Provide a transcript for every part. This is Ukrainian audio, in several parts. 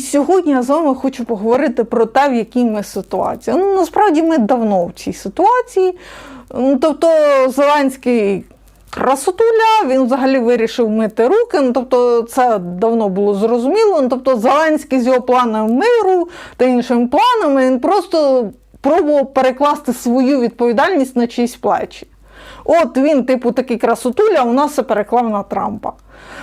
Сьогодні я з вами хочу поговорити про те, в якій ми ситуації. Ну, насправді ми давно в цій ситуації. Ну, Тобто, Зеленський красотуля, він взагалі вирішив мити руки. Ну, тобто, це давно було зрозуміло. Ну, тобто, Зеленський з його планом миру та іншими планами він просто пробував перекласти свою відповідальність на чиїсь плечі. От він, типу, такий красотуля, у нас все переклав на Трампа.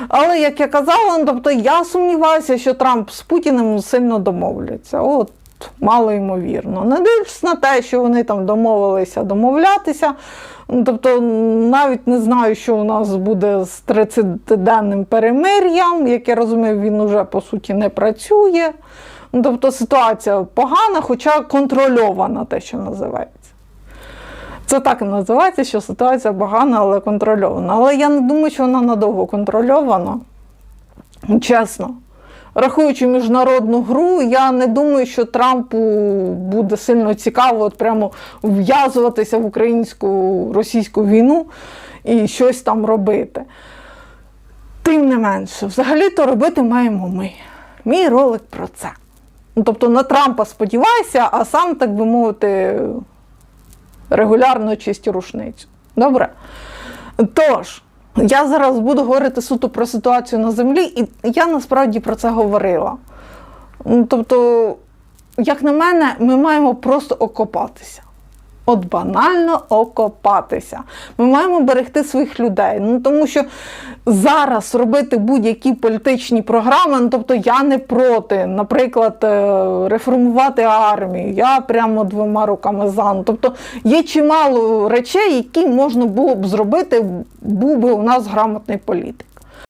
Але як я казала, ну, тобто я сумніваюся, що Трамп з Путіним сильно домовляться. От мало ймовірно. Не дивлячись на те, що вони там домовилися домовлятися. Ну, Тобто, навіть не знаю, що у нас буде з 30-денним перемир'ям. Як я розумію, він уже по суті не працює. Ну, Тобто ситуація погана, хоча контрольована, те, що називається. Це так і називається, що ситуація погана, але контрольована. Але я не думаю, що вона надовго контрольована. Чесно. Рахуючи міжнародну гру, я не думаю, що Трампу буде сильно цікаво от прямо вв'язуватися в українську російську війну і щось там робити. Тим не менше, взагалі-то робити маємо ми. Мій ролик про це. Ну, тобто на Трампа сподівайся, а сам, так би мовити, регулярно чисті рушницю. Добре? Тож, я зараз буду говорити суто про ситуацію на землі, і я насправді про це говорила. Тобто, як на мене, ми маємо просто окопатися. От банально окопатися. Ми маємо берегти своїх людей. Ну тому що зараз робити будь-які політичні програми, ну тобто я не проти, наприклад, е, реформувати армію. Я прямо двома руками за. Ну, Тобто є чимало речей, які можна було б зробити, був би у нас грамотний політик.